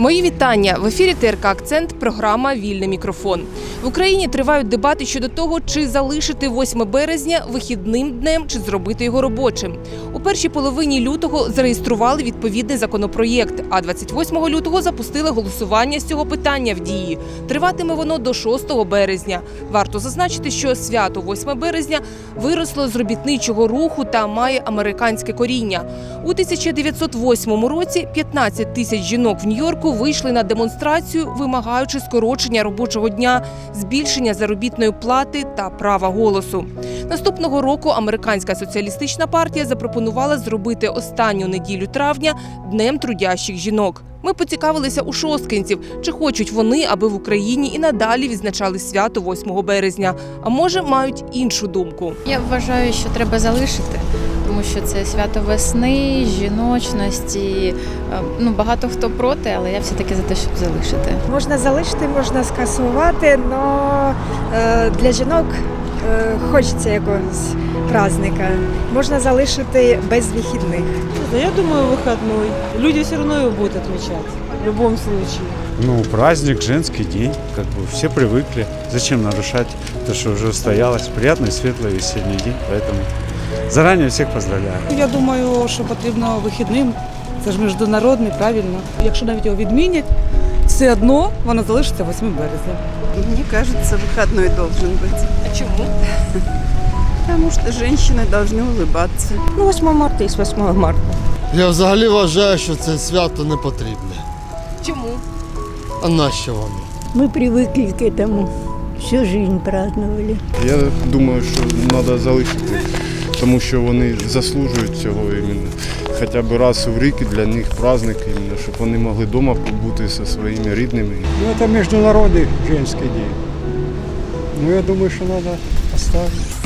Мої вітання в ефірі ТРК Акцент. Програма Вільний мікрофон в Україні. Тривають дебати щодо того, чи залишити 8 березня вихідним днем, чи зробити його робочим. У першій половині лютого зареєстрували відповідний законопроєкт. А 28 лютого запустили голосування з цього питання в дії. Триватиме воно до 6 березня. Варто зазначити, що свято 8 березня виросло з робітничого руху та має американське коріння. У 1908 році 15 тисяч жінок в Нью-Йорку вийшли на демонстрацію, вимагаючи скорочення робочого дня, збільшення заробітної плати та права голосу. Наступного року американська соціалістична партія запропонувала зробити останню неділю травня днем трудящих жінок. Ми поцікавилися у шосткинців, чи хочуть вони, аби в Україні і надалі відзначали свято 8 березня. А може, мають іншу думку. Я вважаю, що треба залишити, тому що це свято весни, жіночності. Е, Ну багато хто проти, але я все-таки за те, щоб залишити. Можна залишити, можна скасувати, але для жінок е, хочеться якогось праздника. Можна залишити без вихідних. Да я думаю, выходной. Люди все равно его будут отмечать. В любом случае. Ну, праздник, женский день, как бы все привыкли. Зачем нарушать то, что уже устоялось? Приятный, светлый весенний день, поэтому заранее всех поздравляю. Я думаю, що потрібно вихідним. Це ж міжнародний, правильно. Якщо навіть його відмінять, все одно воно залишиться 8 березня. Мне кажется, выходной должен быть. А чому? Потому что женщины должны улыбаться. Ну, 8 марта і 8 марта. Я взагалі вважаю, що це свято не потрібне. Чому? А нащо воно? Мы привыкли к этому. Всю жизнь праздновали. Я думаю, що треба залишити, тому що вони заслужують цього іменно. Хоча б раз у рік для них праздник, іменно, щоб вони могли вдома побути зі своїми рідними. Ну, Це міжнародний жінський день. Ну, я думаю, що треба оставить.